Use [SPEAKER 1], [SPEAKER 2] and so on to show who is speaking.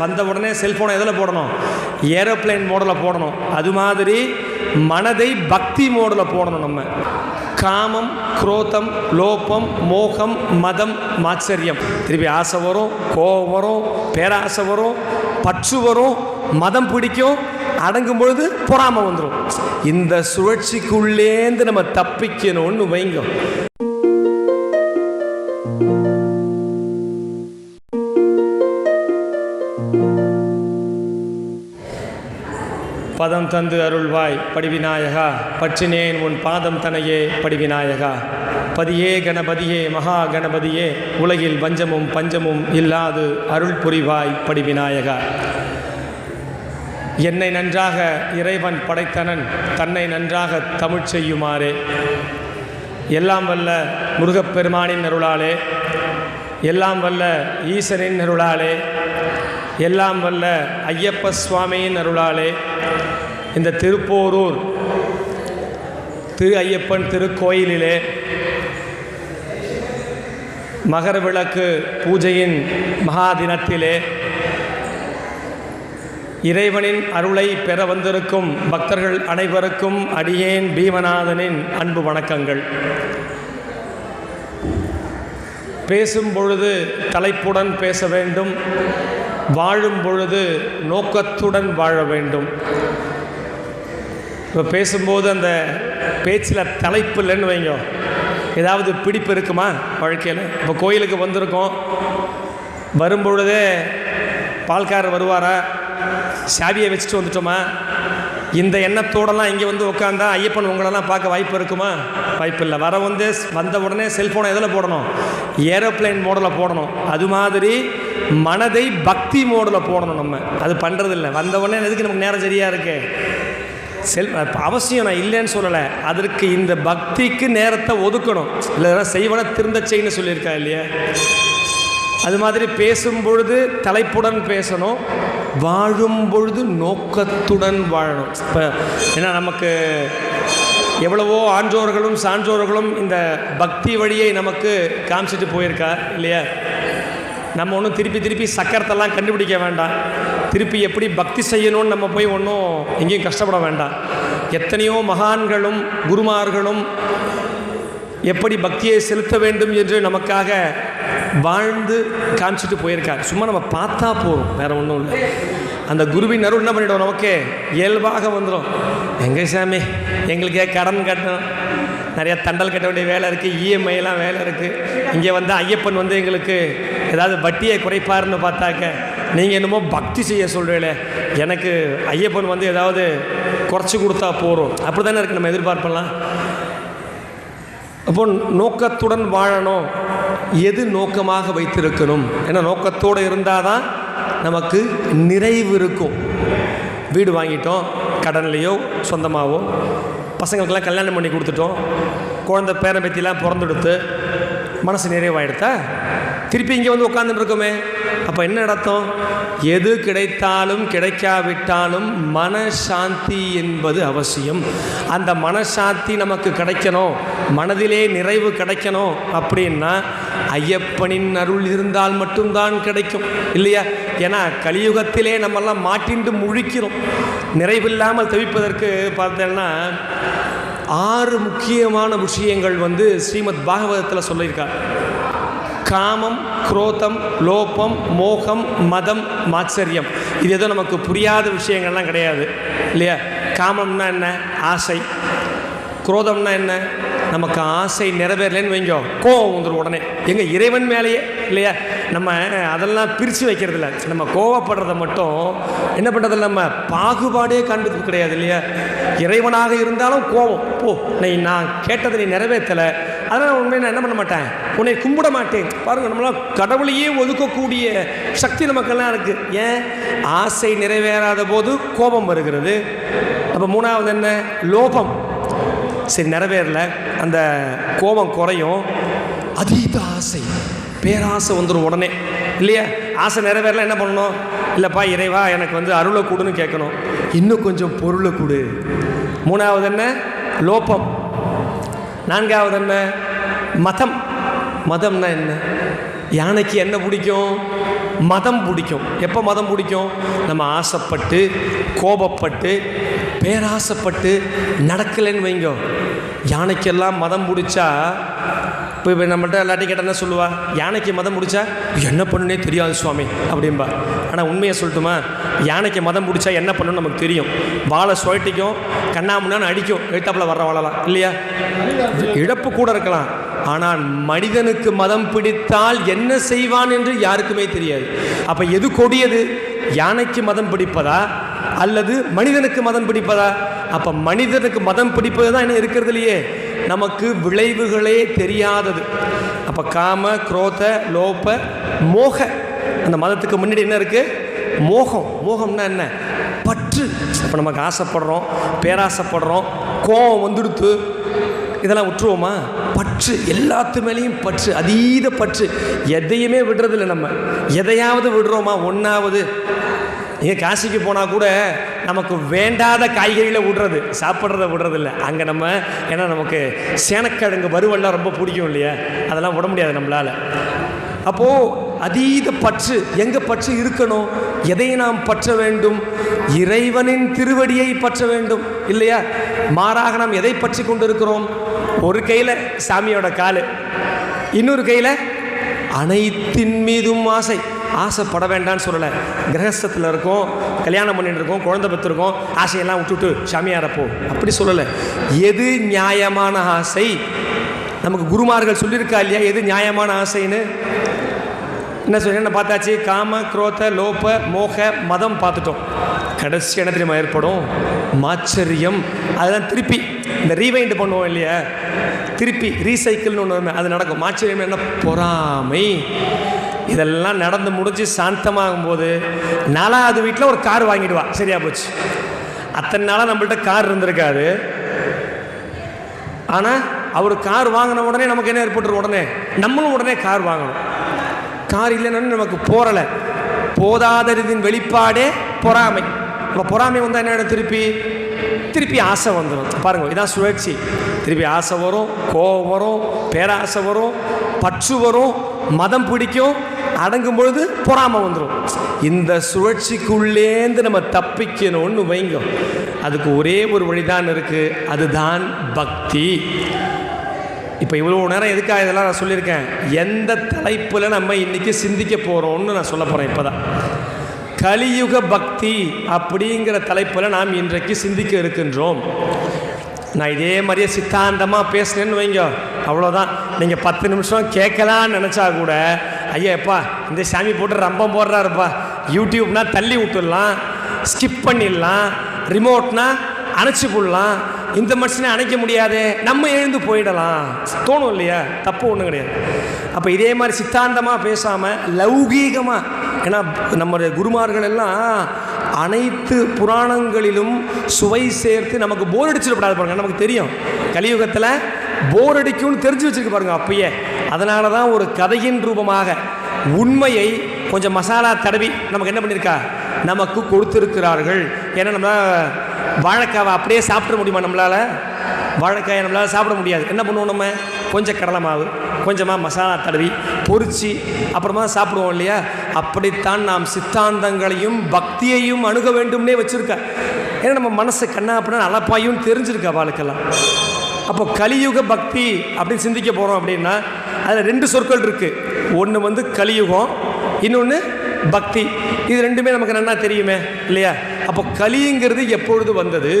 [SPEAKER 1] வந்த உடனே செல்ஃபோனை எதில் போடணும்? ஏரோப்ளேன் மோடில் போடணும். அது மாதிரி மனதை பக்தி மோடில் போடணும் நம்ம. காமம் குரோத்தம் லோபம் மோகம் மதம் மாச்சரியம். திருப்பி ஆசை வரும் கோபம் வரும் பேராசை வரும் பற்று வரும் மதம் பிடிக்கும் அடங்கும் பொழுது பொறாமை வந்துடும் இந்த சுழற்சிக்குள்ளேந்து நம்ம தப்பிக்கணும்னு வைங்க. பதம் தந்து அருள்வாய் படிவிநாயகா. பற்றினேன் உன் பாதம் தனையே படிவிநாயகா. பதியே கணபதியே மகா கணபதியே உலகில் வஞ்சமும் பஞ்சமும் இல்லாது அருள் புரிவாய் படிவிநாயகா. என்னை நன்றாக இறைவன் படைத்தனன் தன்னை நன்றாக தமிழ் செய்யுமாறே. எல்லாம் வல்ல முருகப்பெருமானின் அருளாலே எல்லாம் வல்ல ஈசனின் அருளாலே எல்லாம் வல்ல ஐயப்ப சுவாமியின் அருளாலே இந்த திருப்போரூர் திரு ஐயப்பன் திருக்கோயிலிலே மகர விளக்கு பூஜையின் மகா தினத்திலே இறைவனின் அருளை பெற வந்திருக்கும் பக்தர்கள் அனைவருக்கும் அடியேன் பீமநாதனின் அன்பு வணக்கங்கள். பேசும் பொழுது தலைப்புடன் பேச வேண்டும். வாழும் பொழுது நோக்கத்துடன் வாழ வேண்டும். இப்போ பேசும்போது அந்த பேச்சில் தலைப்பு இல்லைன்னு வைங்க. ஏதாவது பிடிப்பு இருக்குமா வாழ்க்கையில்? இப்போ கோயிலுக்கு வந்திருக்கோம். வரும்பொழுதே பால்காரர் வருவாரா? சாவியை வச்சுட்டு வந்துட்டோமா? இந்த எண்ணத்தோடலாம் இங்கே வந்து உட்காந்தா ஐயப்பன் உங்களெல்லாம் பார்க்க வாய்ப்பு இருக்குமா? வாய்ப்பு இல்லை. வர வந்து வந்த உடனே செல்ஃபோனை எதில் போடணும்? ஏரோப்ளேன் மோடில் போடணும். அது மாதிரி மனதை பக்தி மோடில் போடணும் நம்ம. அது பண்ணுறதில்ல வந்த உடனே எதுக்கு நமக்கு நேரம் சரியாக இருக்கு? செல் அவசியம் நான் இல்லைன்னு சொல்லலை. அதற்கு இந்த பக்திக்கு நேரத்தை ஒதுக்கணும். இல்லை செய்வன திருந்த செய்யன்னு சொல்லியிருக்கா இல்லையா? அது மாதிரி பேசும் பொழுது தலைப்புடன் பேசணும். வாழும் பொழுது நோக்கத்துடன் வாழணும். இப்போ ஏன்னா நமக்கு எவ்வளவோ ஆன்றோர்களும் சான்றோர்களும் இந்த பக்தி வழியை நமக்கு காமிச்சிட்டு போயிருக்கா இல்லையா? நம்ம ஒன்றும் திருப்பி திருப்பி சக்கரத்தெல்லாம் கண்டுபிடிக்க வேண்டாம். திருப்பி எப்படி பக்தி செய்யணும்னு நம்ம போய் ஒன்றும் எங்கேயும் கஷ்டப்பட வேண்டாம். எத்தனையோ மகான்களும் குருமார்களும் எப்படி பக்தியை செலுத்த வேண்டும் என்று நமக்காக வாழ்ந்து காமிச்சிட்டு போயிருக்கார். சும்மா நம்ம பார்த்தா போதும் வேற ஒன்றும் இல்லை. அந்த குருவின் அருள் என்ன பண்ணிடும்? நமக்கு இயல்பாக வந்துடும் எங்கே சாமி? எங்களுக்கே கடன் கட்டணும். நிறைய தண்டல் கட்ட வேண்டிய வேலை இருக்குது இஎம்ஐலாம் வேலை இருக்குது இங்கே வந்து ஐயப்பன் வந்து எங்களுக்கு ஏதாவது வட்டியை குறைப்பாருன்னு பார்த்தாக்க நீங்கள் என்னமோ பக்தி செய்ய சொல்கிறீங்களே எனக்கு ஐயப்பன் வந்து ஏதாவது குறைச்சி கொடுத்தா போகிறோம் அப்படி தானே இருக்குது நம்ம எதிர்பார்ப்பெல்லாம்? அப்போ நோக்கத்துடன் வாழணும். எது நோக்கமாக வைத்திருக்கணும்? ஏன்னா நோக்கத்தோடு இருந்தால் தான் நமக்கு நிறைவு இருக்கும். வீடு வாங்கிட்டோம் கடன்லேயோ சொந்தமாகவோ பசங்களுக்கெல்லாம் கல்யாணம் பண்ணி கொடுத்துட்டோம். குழந்தை பேரன் பேத்திலாம் பிறந்தெடுத்து மனசு நிறைவாயிடுத்தா திருப்பி இங்கே வந்து உட்காந்துட்டு இருக்கோமே அப்போ என்ன நடத்தும் எது கிடைத்தாலும் கிடைக்காவிட்டாலும் மனசாந்தி என்பது அவசியம். அந்த மனசாந்தி நமக்கு கிடைக்கணும். மனதிலே நிறைவு கிடைக்கணும். அப்படின்னா ஐயப்பனின் அருள் இருந்தால் மட்டும்தான் கிடைக்கும். இல்லையா? ஏன்னா கலியுகத்திலே நம்மெல்லாம் மாட்டின்று முழிக்கிறோம். நிறைவில்லாமல் தவிப்பதற்கு பார்த்தேன்னா ஆறு முக்கியமான விஷயங்கள் வந்து ஸ்ரீமத் பாகவதத்தில் சொல்லியிருக்கார். காமம் குரோதம் லோபம் மோகம் மதம் மாச்சரியம் இது எதுவும் நமக்கு புரியாத விஷயங்கள்லாம் கிடையாது. இல்லையா? காமம்னா என்ன? ஆசை. குரோதம்னா என்ன? நமக்கு ஆசை நிறைவேறலைன்னு வைங்கோ. கோவம் வந்துடும் உடனே. எங்கள் இறைவன் மேலேயே இல்லையா? நம்ம அதெல்லாம் பிரித்து வைக்கிறது இல்லை நம்ம கோவப்படுறத மட்டும் என்ன பண்ணுறது நம்ம பாகுபாடே காண்பது கிடையாது இல்லையா? இறைவனாக இருந்தாலும் கோவம். போ நீ நான் கேட்டதை நீ நிறைவேற்றலை. அதனால் உண்மை நான் என்ன பண்ண மாட்டேன்? உன்னை கும்பிட மாட்டேன். பாருங்கள் நம்மளால் கடவுளையே ஒதுக்கக்கூடிய சக்தி நமக்கெல்லாம் இருக்குது ஏன்? ஆசை நிறைவேறாத போது கோபம் வருகிறது. அப்போ மூணாவது என்ன? லோபம். சரி நிறைவேறல. அந்த கோபம் குறையும். அதீத ஆசை. பேராசை வந்துடும் உடனே. இல்லையா? ஆசை நிறைவேறல என்ன பண்ணணும்? இல்லைப்பா இறைவா எனக்கு வந்து அருளை கொடுன்னு கேட்கணும். இன்னும் கொஞ்சம் பொருளை கொடு. மூணாவது என்ன? லோபம். நான்காவது என்ன? மதம். மதம்னா என்ன? யானைக்கு என்ன பிடிக்கும்? மதம் பிடிக்கும். எப்போ மதம் பிடிக்கும்? நம்ம ஆசைப்பட்டு கோபப்பட்டு பேராசைப்பட்டு நடக்கலைன்னு வைங்கோ. யானைக்கெல்லாம் மதம் பிடிச்சா இப்போ இப்போ நம்மள்ட்ட எல்லாத்தையும் கேட்டால் என்ன சொல்லுவா? யானைக்கு மதம் பிடிச்சா என்ன பண்ணுனே தெரியாது சுவாமி அப்படிம்பா. ஆனால் உண்மையை சொல்லட்டுமா? யானைக்கு மதம் பிடிச்சா என்ன பண்ணணும்னு நமக்கு தெரியும். வாழை சுழட்டிக்கும் கண்ணாமுன்னான்னு அடிக்கும். எழுத்தாப்பில் வர்ற வாழலாம் இல்லையா? இழப்பு கூட இருக்கலாம். ஆனால் மனிதனுக்கு மதம் பிடித்தால் என்ன செய்வான் என்று யாருக்குமே தெரியாது. அப்போ எது கொடியது? யானைக்கு மதம் பிடிப்பதா? அல்லது மனிதனுக்கு மதம் பிடிப்பதா? அப்போ மனிதனுக்கு மதம் பிடிப்பது தான் என்ன இருக்கிறதுலையே நமக்கு விளைவுகளே தெரியாதது. அப்போ காம குரோத லோப மோக. அந்த மதத்துக்கு முன்னாடி என்ன இருக்குது மோகம். மோகம்னா என்ன? பற்று. இப்போ நமக்கு ஆசைப்படுறோம் பேராசைப்படுறோம் கோபம் வந்துடுத்து. இதெல்லாம் விட்டுருவோமா? பற்று. எல்லாத்து மேலேயும் பற்று. அதீத பற்று. எதையுமே விடுறதில்ல நம்ம. எதையாவது விடுறோமா? ஒன்றாவது இங்கே காசிக்கு போனால் கூட நமக்கு வேண்டாத காய்கறிகளை விடுறது சாப்பிட்றத விடுறதில்ல. அங்கே நம்ம ஏன்னா நமக்கு சேனக்கிழங்கு வறுவல்லாம் ரொம்ப பிடிக்கும் இல்லையா? அதெல்லாம் விட முடியாது நம்மளால். அப்போது அதீத பற்று எங்கே பற்று இருக்கணும்? எதை நாம் பற்ற வேண்டும்? இறைவனின் திருவடியை பற்ற வேண்டும் இல்லையா? மாறாக நாம் எதை பற்றி கொண்டு இருக்கிறோம் ஒரு கையில் சாமியோட காலு இன்னொரு கையில் அனைத்தின் மீதும் ஆசை. ஆசைப்பட வேண்டாம்னு சொல்லலை. கிரகஸ்தத்தில் இருக்கோம் கல்யாணம் பண்ணிட்டு இருக்கோம் குழந்தை பெற்றிருக்கோம் ஆசையெல்லாம் விட்டுட்டு சாமியாரப்போ அப்படி சொல்லலை. எது நியாயமான ஆசை? நமக்கு குருமார்கள் சொல்லியிருக்கா இல்லையா? எது நியாயமான ஆசைன்னு? என்ன சொல்லி என்ன பார்த்தாச்சு? காம குரோத லோப மோக மதம் பார்த்துட்டோம். கடைசி என்ன தெரியுமா ஏற்படும்? மாச்சரியம். அதெல்லாம் திருப்பி இந்த ரீவைண்ட் பண்ணுவோம் இல்லையா? திருப்பி ரீசைக்கிள்னு ஒன்று அது நடக்கும். மாச்சரியம் என்ன? பொறாமை. இதெல்லாம் நடந்து முடிஞ்சு சாந்தமாகும் போது நாலாவது வீட்டில் ஒரு கார் வாங்கிடுவா. சரியா போச்சு. அத்தனை நாளாக நம்மள்ட்ட கார் இருந்திருக்காது. ஆனால் அவர் கார் வாங்கின உடனே நமக்கு என்ன ஏற்பட்டுரும்? உடனே நம்மளும் உடனே கார் வாங்கணும். கார் இல்லைன்னு நமக்கு போறலை. போதாதரிதின் வெளிப்பாடே பொறாமை. இப்போ பொறாமை வந்தால் என்ன திருப்பி திருப்பி ஆசை வந்துடும் பாருங்க இதான் சுழற்சி. திருப்பி ஆசை வரும் கோபம் வரும் பேராசை வரும் பற்று வரும் மதம் பிடிக்கும் அடங்கும் பொழுது பொறாமை வந்துடும் இந்த சுழற்சிக்குள்ளேந்து நம்ம தப்பிக்கணும்னு வைங்க. அதுக்கு ஒரே ஒரு வழிதான் இருக்குது அதுதான் பக்தி. இப்போ இவ்வளோ நேரம் எதுக்காக இதெல்லாம் நான் சொல்லியிருக்கேன்? எந்த தலைப்பில் நம்ம இன்றைக்கி சிந்திக்க போகிறோம்னு நான் சொல்ல போகிறேன் இப்போ தான் கலியுக பக்தி அப்படிங்கிற தலைப்பில் நாம் இன்றைக்கு சிந்திக்க இருக்கின்றோம். நான் இதே மாதிரியே சித்தாந்தமாக பேசுனேன்னு வைங்க. அவ்வளோதான் நீங்கள் பத்து நிமிஷம் கேட்கலான்னு நினச்சா கூட ஐயாப்பா இந்த சாமி போட்டு ரம்பம் போடுறாருப்பா. யூடியூப்னா தள்ளி விட்டுடலாம் ஸ்கிப் பண்ணிடலாம் ரிமோட்னா அணைச்சி போடலாம். இந்த மனுஷனை அணைக்க முடியாது நம்ம எழுந்து போயிடலாம். தோணும் இல்லையா? தப்பு ஒன்றும் கிடையாது. அப்போ இதே மாதிரி சித்தாந்தமாக பேசாமல் லௌகீகமாக ஏன்னா நம்முடைய குருமார்கள் எல்லாம் அனைத்து புராணங்களிலும் சுவை சேர்த்து நமக்கு போர் அடிச்சிடப்படாது பாருங்க. நமக்கு தெரியும். கலியுகத்தில் போர் அடிக்கும்னு தெரிஞ்சு வச்சுருக்கு பாருங்க அப்பயே. அதனால தான் ஒரு கதையின் ரூபமாக உண்மையை கொஞ்சம் மசாலா தடவி நமக்கு என்ன பண்ணியிருக்கா? நமக்கு கொடுத்திருக்கிறார்கள். ஏன்னா நம்ம வாழைக்காவை அப்படியே சாப்பிட முடியுமா நம்மளால்? வாழைக்காயை நம்மளால் சாப்பிட முடியாது. என்ன பண்ணுவோம் நம்ம? கொஞ்சம் கடலை மாவு கொஞ்சமாக மசாலா தடவி பொரிச்சு அப்புறமா சாப்பிடுவோம் இல்லையா? அப்படித்தான் நாம் சித்தாந்தங்களையும் பக்தியையும் அணுக வேண்டும்னே வச்சுருக்க. ஏன்னா நம்ம மனசு கண்ணா அப்படின்னா அலப்பாயும் தெரிஞ்சிருக்கா வாழ்க்கெல்லாம் அப்போ கலியுக பக்தி அப்படின்னு சிந்திக்க போகிறோம் அப்படின்னா அதில் ரெண்டு சொற்கள் இருக்குது ஒன்று வந்து கலியுகம் இன்னொன்று பக்தி. இது ரெண்டுமே நமக்கு நன்னா தெரியுமே இல்லையா? அப்போ கலிங்கிறது எப்பொழுது வந்தது?